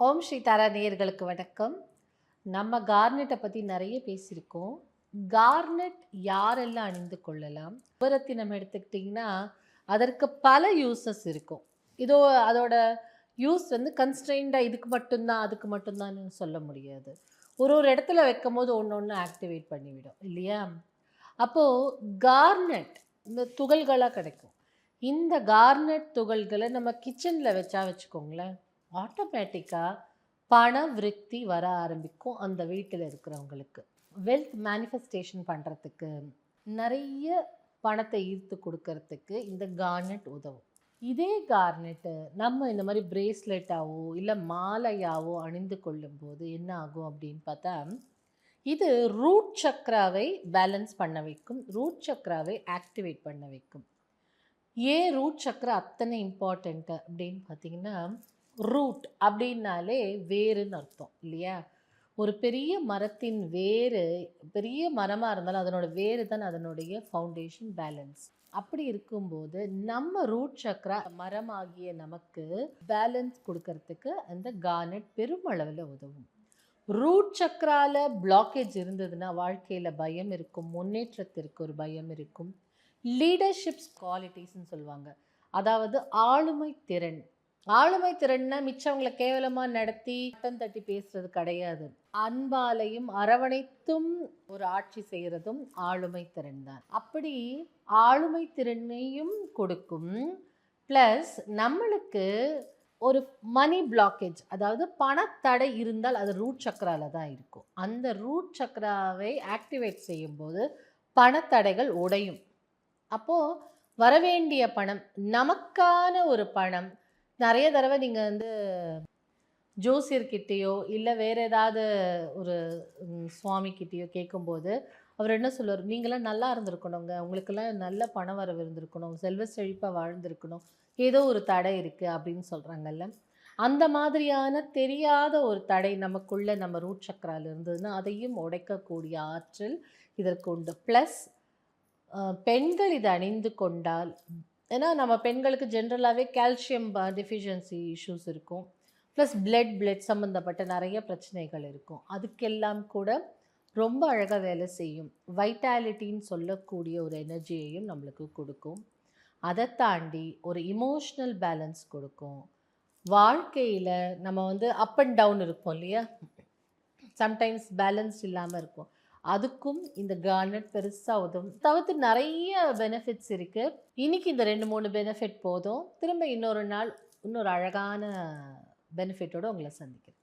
ஓம் ஸ்ரீ தாரா நேயர்களுக்கு வணக்கம். நம்ம கார்னெட்டை பற்றி நிறைய பேசியிருக்கோம். கார்னெட் யாரெல்லாம் அணிந்து கொள்ளலாம்? விவரத்தினம் எடுத்துக்கிட்டிங்கன்னா அதற்கு பல யூசஸ் இருக்கும். இதோ அதோட யூஸ் வந்து கன்ஸ்ட்ரெயின்டாக இதுக்கு மட்டும்தான் அதுக்கு மட்டும்தான் சொல்ல முடியாது. ஒரு ஒரு இடத்துல வைக்கும் போது ஒன்று ஒன்று ஆக்டிவேட் பண்ணிவிடும் இல்லையா? அப்போது கார்னெட் இந்த துகள்களாக கிடைக்கும். இந்த கார்னெட் துகள்களை நம்ம கிச்சனில் வச்சா வச்சுக்கோங்களேன். ஆட்டோமேட்டிக்காக பண விருத்தி வர ஆரம்பிக்கும் அந்த வீட்டில் இருக்கிறவங்களுக்கு. வெல்த் மேனிஃபெஸ்டேஷன் பண்ணுறதுக்கு நிறைய பணத்தை ஈர்த்து கொடுக்கறதுக்கு இந்த கார்னெட் உதவும். இதே கார்னெட்டு நம்ம இந்த மாதிரி பிரேஸ்லெட்டாவோ இல்லை மாலையாவோ அணிந்து கொள்ளும்போது என்ன ஆகும் அப்படின்னு பார்த்தா இது ரூட் சக்ராவை பேலன்ஸ் பண்ண வைக்கும் ரூட் சக்ராவை ஆக்டிவேட் பண்ண வைக்கும். ஏன் ரூட் சக்ரா அத்தனை இம்பார்ட்டண்ட்டு அப்படின்னு பார்த்தீங்கன்னா ரூட் அப்படின்னாலே வேருன்னு அர்த்தம் இல்லையா? ஒரு பெரிய மரத்தின் வேறு பெரிய மரமாக இருந்தாலும் அதனோட வேறு தான் அதனுடைய ஃபவுண்டேஷன் பேலன்ஸ் அப்படி இருக்கும்போது நம்ம ரூட் சக்ரா மரமாகிய நமக்கு பேலன்ஸ் கொடுக்கறதுக்கு அந்த கார்னட் பெருமளவில் உதவும். ரூட் சக்ரால பிளாக்கேஜ் இருந்ததுன்னா வாழ்க்கையில் பயம் இருக்கும் முன்னேற்றத்திற்கு ஒரு பயம் இருக்கும். லீடர்ஷிப்ஸ் குவாலிட்டிஸ்ன்னு சொல்லுவாங்க. அதாவது ஆளுமை திறன் ஆளுமை திறன்னா மிச்சவங்களை கேவலமாக நடத்தி பட்டம் தட்டி பேசுறது கிடையாது. அன்பாலையும் அரவணைத்தும் ஒரு ஆட்சி செய்கிறதும் ஆளுமை திறன் தான். அப்படி ஆளுமை திறனையும் கொடுக்கும். ப்ளஸ் நம்மளுக்கு ஒரு மணி பிளாக்கேஜ் அதாவது பணத்தடை இருந்தால் அது ரூட் சக்கராவில் தான் இருக்கும். அந்த ரூட் சக்கராவை ஆக்டிவேட் செய்யும்போது பணத்தடைகள் உடையும். அப்போது வரவேண்டிய பணம் நமக்கான ஒரு பணம் நிறைய தடவை நீங்கள் வந்து ஜோசியர்கிட்டேயோ இல்லை வேறு ஏதாவது ஒரு சுவாமிக்கிட்டேயோ கேட்கும்போது அவர் என்ன சொல்லுவார்? நீங்களாம் நல்லா இருந்திருக்கணுங்க. உங்களுக்கெல்லாம் நல்ல பண வரவு இருந்திருக்கணும். செல்வ செழிப்பாக வாழ்ந்திருக்கணும். ஏதோ ஒரு தடை இருக்குது அப்படின்னு சொல்கிறாங்கல்ல அந்த மாதிரியான தெரியாத ஒரு தடை நமக்குள்ளே நம்ம ரூட் சக்கரால் இருந்ததுன்னா அதையும் உடைக்கக்கூடிய ஆற்றல் இதற்கு உண்டு. ப்ளஸ் பெண்கள் இதை அணிந்து கொண்டால் ஏன்னா நம்ம பெண்களுக்கு ஜென்ரலாகவே கால்சியம் டெஃபிஷியன்சி இஷ்யூஸ் இருக்கும். ப்ளஸ் பிளட் பிளட் சம்மந்தப்பட்ட நிறைய பிரச்சனைகள் இருக்கும். அதுக்கெல்லாம் கூட ரொம்ப அழகாக வேலை செய்யும். வைட்டாலிட்டின்னு சொல்லக்கூடிய ஒரு எனர்ஜியையும் நம்மளுக்கு கொடுக்கும். அதை தாண்டி ஒரு இமோஷ்னல் பேலன்ஸ் கொடுக்கும். வாழ்க்கையில் நம்ம வந்து அப் அண்ட் டவுன் இருப்போம் இல்லையா? சம்டைம்ஸ் பேலன்ஸ் இல்லாமல் இருக்கும் அதுக்கும் இந்த கார்னட் பெருசாக உதவும். தவிர்த்து நிறைய பெனிஃபிட்ஸ் இருக்குது இன்றைக்கி இந்த ரெண்டு மூணு பெனிஃபிட் போதும். திரும்ப இன்னொரு நாள் இன்னொரு அழகான பெனிஃபிட்டோடு உங்களை சந்திக்கிறேன்.